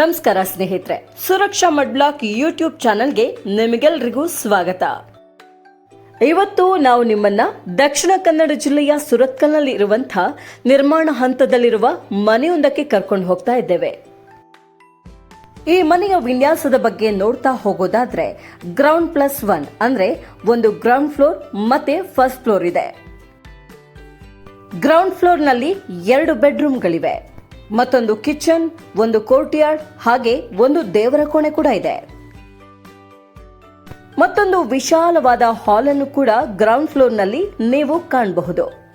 ನಮಸ್ಕಾರ ಸ್ನೇಹಿತರೆ, ಸುರಕ್ಷಾ mud block YouTube ಚಾನೆಲ್ಗೆ ನಿಮಗೆಲ್ರಿಗೂ ಸ್ವಾಗತ. ಇವತ್ತು ನಾವು ನಿಮ್ಮನ್ನ ದಕ್ಷಿಣ ಕನ್ನಡ ಜಿಲ್ಲೆಯ ಸುರತ್ಕಲ್ನಲ್ಲಿ ಇರುವಂತಹ ನಿರ್ಮಾಣ ಹಂತದಲ್ಲಿರುವ ಮನೆಯೊಂದಕ್ಕೆ ಕರ್ಕೊಂಡು ಹೋಗ್ತಾ ಇದ್ದೇವೆ. ಈ ಮನೆಯ ವಿನ್ಯಾಸದ ಬಗ್ಗೆ ನೋಡ್ತಾ ಹೋಗೋದಾದ್ರೆ ಗ್ರೌಂಡ್ ಪ್ಲಸ್ ಒನ್ ಅಂದ್ರೆ ಒಂದು ಗ್ರೌಂಡ್ ಫ್ಲೋರ್ ಮತ್ತೆ ಫಸ್ಟ್ ಫ್ಲೋರ್ ಇದೆ. ಗ್ರೌಂಡ್ ಫ್ಲೋರ್ನಲ್ಲಿ ಎರಡು ಬೆಡ್ರೂಮ್ಗಳಿವೆ ಮತ್ತೊಂದು ಕಿಚನ್, ಒಂದು ಕೋರ್ಟ್ಯಾರ್ಡ್, ಹಾಗೆ ಒಂದು ದೇವರ ಕೋಣೆ ಕೂಡ ಇದೆ. ಮತ್ತೊಂದು ವಿಶಾಲವಾದ ಹಾಲ್ ಅನ್ನು ಕೂಡ ಗ್ರೌಂಡ್ ಫ್ಲೋರ್ನಲ್ಲಿ ನೀವು ಕಾಣಬಹುದು.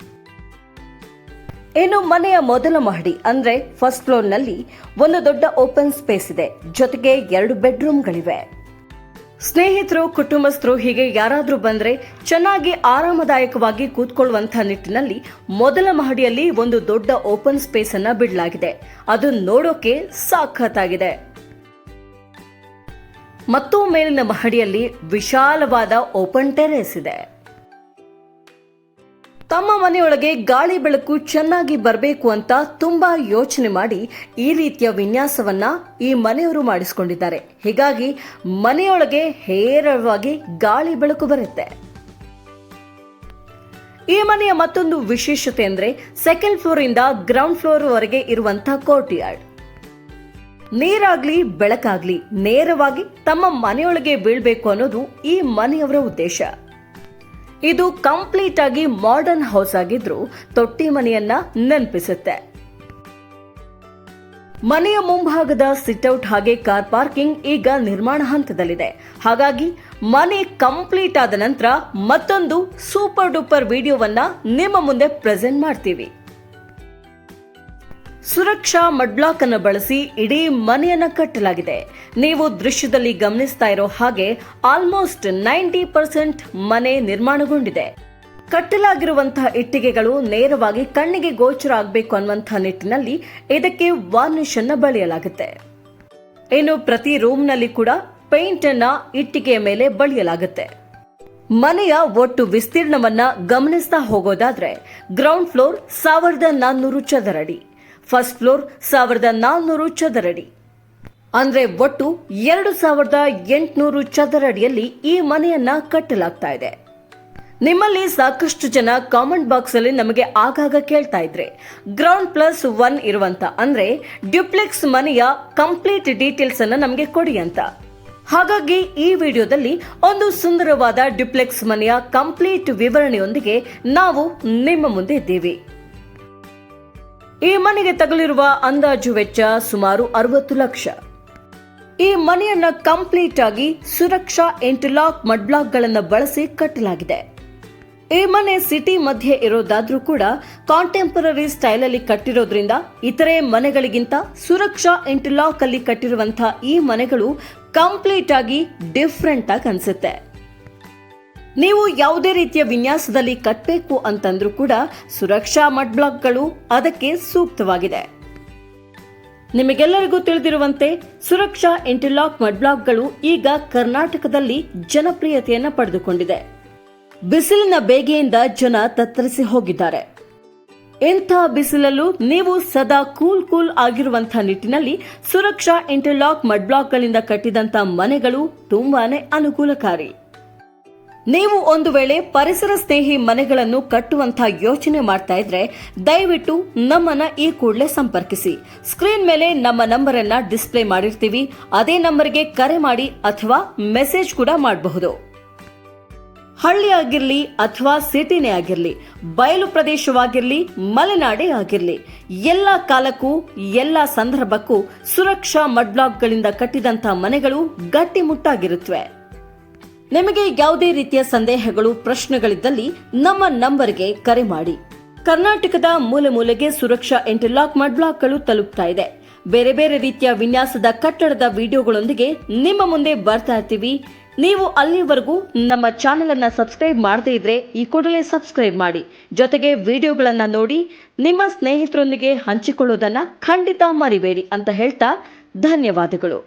ಇನ್ನು ಮನೆಯ ಮೊದಲ ಮಹಡಿ, ಅಂದ್ರೆ ಫಸ್ಟ್ ಫ್ಲೋರ್ನಲ್ಲಿ ಒಂದು ದೊಡ್ಡ ಓಪನ್ ಸ್ಪೇಸ್ ಇದೆ. ಜೊತೆಗೆ ಎರಡು ಬೆಡ್ರೂಮ್ಗಳಿವೆ ಸ್ನೇಹಿತರು, ಕುಟುಂಬಸ್ಥರು ಹೀಗೆ ಯಾರಾದರೂ ಬಂದರೆ ಚೆನ್ನಾಗಿ ಆರಾಮದಾಯಕವಾಗಿ ಕೂತ್ಕೊಳ್ಳುವಂಥ ನಿಟ್ಟಿನಲ್ಲಿ ಮೊದಲ ಮಹಡಿಯಲ್ಲಿ ಒಂದು ದೊಡ್ಡ ಓಪನ್ ಸ್ಪೇಸ್ ಅನ್ನ ಬಿಡಲಾಗಿದೆ. ಅದು ನೋಡೋಕೆ ಸಾಖತ್ತಾಗಿದೆ ಮತ್ತು ಮೇಲಿನ ಮಹಡಿಯಲ್ಲಿ ವಿಶಾಲವಾದ ಓಪನ್ ಟೆರೆಸ್ ಇದೆ. ತಮ್ಮ ಮನೆಯೊಳಗೆ ಗಾಳಿ ಬೆಳಕು ಚೆನ್ನಾಗಿ ಬರಬೇಕು ಅಂತ ತುಂಬಾ ಯೋಚನೆ ಮಾಡಿ ಈ ರೀತಿಯ ವಿನ್ಯಾಸವನ್ನ ಈ ಮನೆಯವರು ಮಾಡಿಸಿಕೊಂಡಿದ್ದಾರೆ. ಹೀಗಾಗಿ ಮನೆಯೊಳಗೆ ಹೇರಳವಾಗಿ ಗಾಳಿ ಬೆಳಕು ಬರುತ್ತೆ. ಈ ಮನೆಯ ಮತ್ತೊಂದು ವಿಶೇಷತೆ ಅಂದ್ರೆ ಸೆಕೆಂಡ್ ಫ್ಲೋರ್ ಇಂದ ಗ್ರೌಂಡ್ ಫ್ಲೋರ್ ವರೆಗೆ ಇರುವಂತಹ ಕೋರ್ಟ್ ಯಾರ್ಡ್ ನೀರಾಗ್ಲಿ, ಬೆಳಕಾಗ್ಲಿ, ನೇರವಾಗಿ ತಮ್ಮ ಮನೆಯೊಳಗೆ ಬೀಳ್ಬೇಕು ಅನ್ನೋದು ಈ ಮನೆಯವರ ಉದ್ದೇಶ. ಇದು ಕಂಪ್ಲೀಟ್ ಆಗಿ ಮಾಡರ್ನ್ ಹೌಸ್ ಆಗಿದ್ರು ತೊಟ್ಟಿ ಮನೆಯನ್ನ ನೆನಪಿಸುತ್ತೆ. ಮನೆಯ ಮುಂಭಾಗದ ಸಿಟ್ಔಟ್ ಹಾಗೆ ಕಾರ್ ಪಾರ್ಕಿಂಗ್ ಈಗ ನಿರ್ಮಾಣ ಹಂತದಲ್ಲಿದೆ. ಹಾಗಾಗಿ ಮನೆ ಕಂಪ್ಲೀಟ್ ಆದ ನಂತರ ಮತ್ತೊಂದು ಸೂಪರ್ ಡೂಪರ್ ವಿಡಿಯೋವನ್ನ ನಿಮ್ಮ ಮುಂದೆ ಪ್ರೆಸೆಂಟ್ ಮಾಡ್ತೀವಿ. ಸುರಕ್ಷಾ ಮಡ್ಬ್ಲಾಕ್ ಅನ್ನು ಬಳಸಿ ಇಡೀ ಮನೆಯನ್ನ ಕಟ್ಟಲಾಗಿದೆ. ನೀವು ದೃಶ್ಯದಲ್ಲಿ ಗಮನಿಸ್ತಾ ಇರೋ ಹಾಗೆ ಆಲ್ಮೋಸ್ಟ್ ನೈಂಟಿ ಪರ್ಸೆಂಟ್ ಮನೆ ನಿರ್ಮಾಣಗೊಂಡಿದೆ. ಕಟ್ಟಲಾಗಿರುವಂತಹ ಇಟ್ಟಿಗೆಗಳು ನೇರವಾಗಿ ಕಣ್ಣಿಗೆ ಗೋಚರ ಆಗಬೇಕು ಅನ್ನುವಂತಹ ನಿಟ್ಟಿನಲ್ಲಿ ಇದಕ್ಕೆ ವಾರ್ನಿಶ್ ಅನ್ನ ಬಳಿಯಲಾಗುತ್ತೆ. ಇನ್ನು ಪ್ರತಿ ರೂಮ್ನಲ್ಲಿ ಕೂಡ ಪೇಂಟ್ ಅನ್ನ ಇಟ್ಟಿಗೆಯ ಮೇಲೆ ಬಳಿಯಲಾಗುತ್ತೆ. ಮನೆಯ ಒಟ್ಟು ವಿಸ್ತೀರ್ಣವನ್ನ ಗಮನಿಸ್ತಾ ಹೋಗೋದಾದ್ರೆ ಗ್ರೌಂಡ್ ಫ್ಲೋರ್ ಸಾವಿರದ ನಾನ್ನೂರು ಚದರಡಿ ಫಸ್ಟ್ ಫ್ಲೋರ್ ಸಾವಿರದ ನಾಲ್ನೂರು ಚದರಡಿ. ಅಂದ್ರೆ ಒಟ್ಟು ಎರಡು ಸಾವಿರದ ಎಂಟುನೂರು ಚದರಡಿಯಲ್ಲಿ ಈ ಮನೆಯನ್ನ ಕಟ್ಟಲಾಗ್ತಾ ಇದೆ. ನಿಮ್ಮಲ್ಲಿ ಸಾಕಷ್ಟು ಜನ ಕಾಮೆಂಟ್ ಬಾಕ್ಸ್ ಅಲ್ಲಿ ನಮಗೆ ಆಗಾಗ ಕೇಳ್ತಾ ಇದ್ರೆ. ಗ್ರೌಂಡ್ ಪ್ಲಸ್ ಒನ್ ಇರುವಂತ ಅಂದ್ರೆ ಡ್ಯೂಪ್ಲೆಕ್ಸ್ ಮನೆಯ ಕಂಪ್ಲೀಟ್ ಡೀಟೇಲ್ಸ್ ಅನ್ನ ನಮಗೆ ಕೊಡಿ ಅಂತ. ಹಾಗಾಗಿ ಈ ವಿಡಿಯೋದಲ್ಲಿ ಒಂದು ಸುಂದರವಾದ ಡ್ಯೂಪ್ಲೆಕ್ಸ್ ಮನೆಯ ಕಂಪ್ಲೀಟ್ ವಿವರಣೆಯೊಂದಿಗೆ ನಾವು ನಿಮ್ಮ ಮುಂದೆ ಇದ್ದೇವೆ. ಈ ಮನೆಗೆ ತಗಲಿರುವ ಅಂದಾಜು ವೆಚ್ಚ ಸುಮಾರು ಅರವತ್ತು ಲಕ್ಷ. ಈ ಮನೆಯನ್ನ ಕಂಪ್ಲೀಟ್ ಆಗಿ ಸುರಕ್ಷಾ ಇಂಟರ್ಲಾಕ್ ಮಡ್ಬ್ಲಾಕ್ಗಳನ್ನು ಬಳಸಿ ಕಟ್ಟಲಾಗಿದೆ. ಈ ಮನೆ ಸಿಟಿ ಮಧ್ಯೆ ಇರೋದಾದ್ರೂ ಕೂಡ ಕಾಂಟೆಂಪರರಿ ಸ್ಟೈಲ್ ಅಲ್ಲಿ ಕಟ್ಟಿರೋದ್ರಿಂದ ಇತರೆ ಮನೆಗಳಿಗಿಂತ ಸುರಕ್ಷಾ ಇಂಟರ್ಲಾಕ್ ಅಲ್ಲಿ ಕಟ್ಟಿರುವಂತಹ ಈ ಮನೆಗಳು ಕಂಪ್ಲೀಟ್ ಆಗಿ ಡಿಫ್ರೆಂಟ್ ಆಗಿ ಅನ್ಸುತ್ತೆ. ನೀವು ಯಾವುದೇ ರೀತಿಯ ವಿನ್ಯಾಸದಲ್ಲಿ ಕಟ್ಟಬೇಕು ಅಂತಂದ್ರೂ ಕೂಡ ಸುರಕ್ಷಾ ಮಡ್ ಬ್ಲಾಕ್ಗಳು ಅದಕ್ಕೆ ಸೂಕ್ತವಾಗಿದೆ. ನಿಮಗೆಲ್ಲರಿಗೂ ತಿಳಿದಿರುವಂತೆ ಸುರಕ್ಷಾ ಇಂಟರ್ಲಾಕ್ ಮಡ್ ಬ್ಲಾಕ್ಗಳು ಈಗ ಕರ್ನಾಟಕದಲ್ಲಿ ಜನಪ್ರಿಯತೆಯನ್ನು ಪಡೆದುಕೊಂಡಿದೆ. ಬಿಸಿಲಿನ ಬೇಗೆಯಿಂದ ಜನ ತತ್ತರಿಸಿ ಹೋಗಿದ್ದಾರೆ. ಇಂಥ ಬಿಸಿಲಲ್ಲೂ ನೀವು ಸದಾ ಕೂಲ್ ಕೂಲ್ ಆಗಿರುವಂತಹ ನಿಟ್ಟಿನಲ್ಲಿ ಸುರಕ್ಷಾ ಇಂಟರ್ಲಾಕ್ ಮಡ್ ಬ್ಲಾಕ್ಗಳಿಂದ ಕಟ್ಟಿದಂತ ಮನೆಗಳು ತುಂಬಾನೇ ಅನುಕೂಲಕಾರಿ. ನೀವು ಒಂದು ವೇಳೆ ಪರಿಸರ ಸ್ನೇಹಿ ಮನೆಗಳನ್ನು ಕಟ್ಟುವಂತ ಯೋಚನೆ ಮಾಡ್ತಾ ಇದ್ರೆ ದಯವಿಟ್ಟು ನಮ್ಮನ್ನ ಈ ಕೂಡಲೇ ಸಂಪರ್ಕಿಸಿ. ಸ್ಕ್ರೀನ್ ಮೇಲೆ ನಮ್ಮ ನಂಬರ್ ಅನ್ನ ಡಿಸ್ಪ್ಲೇ ಮಾಡಿರ್ತೀವಿ. ಅದೇ ನಂಬರ್ಗೆ ಕರೆ ಮಾಡಿ ಅಥವಾ ಮೆಸೇಜ್ ಕೂಡ ಮಾಡಬಹುದು. ಹಳ್ಳಿ ಆಗಿರ್ಲಿ ಅಥವಾ ಸಿಟಿನೇ ಆಗಿರ್ಲಿ, ಬಯಲು ಪ್ರದೇಶವಾಗಿರ್ಲಿ, ಮಲೆನಾಡೇ ಆಗಿರ್ಲಿ, ಎಲ್ಲ ಕಾಲಕ್ಕೂ, ಎಲ್ಲ ಸಂದರ್ಭಕ್ಕೂ ಸುರಕ್ಷಾ ಮಡ್ಬ್ಲಾಕ್ಗಳಿಂದ ಕಟ್ಟಿದಂತಹ ಮನೆಗಳು ಗಟ್ಟಿಮುಟ್ಟಾಗಿರುತ್ತವೆ ನಿಮಗೆ ಯಾವುದೇ ರೀತಿಯ ಸಂದೇಹಗಳು, ಪ್ರಶ್ನೆಗಳಿದ್ದಲ್ಲಿ ನಮ್ಮ ನಂಬರ್ಗೆ ಕರೆ ಮಾಡಿ. ಕರ್ನಾಟಕದ ಮೂಲೆ ಮೂಲೆಗೆ ಸುರಕ್ಷಾ ಇಂಟರ್ಲಾಕ್ ಮಡ್ಬ್ಲಾಕ್ಗಳು ತಲುಪ್ತಾ ಇದೆ. ಬೇರೆ ಬೇರೆ ರೀತಿಯ ವಿನ್ಯಾಸದ ಕಟ್ಟಡದ ವಿಡಿಯೋಗಳೊಂದಿಗೆ ನಿಮ್ಮ ಮುಂದೆ ಬರ್ತಾ ಇರ್ತೀವಿ. ನೀವು ಅಲ್ಲಿವರೆಗೂ ನಮ್ಮ ಚಾನೆಲ್ ಅನ್ನ ಸಬ್ಸ್ಕ್ರೈಬ್ ಮಾಡದೇ ಇದ್ರೆ ಈ ಕೂಡಲೇ ಸಬ್ಸ್ಕ್ರೈಬ್ ಮಾಡಿ. ಜೊತೆಗೆ ವಿಡಿಯೋಗಳನ್ನ ನೋಡಿ ನಿಮ್ಮ ಸ್ನೇಹಿತರೊಂದಿಗೆ ಹಂಚಿಕೊಳ್ಳೋದನ್ನ ಖಂಡಿತ ಮರಿಬೇಡಿ ಅಂತ ಹೇಳ್ತಾ ಧನ್ಯವಾದಗಳು.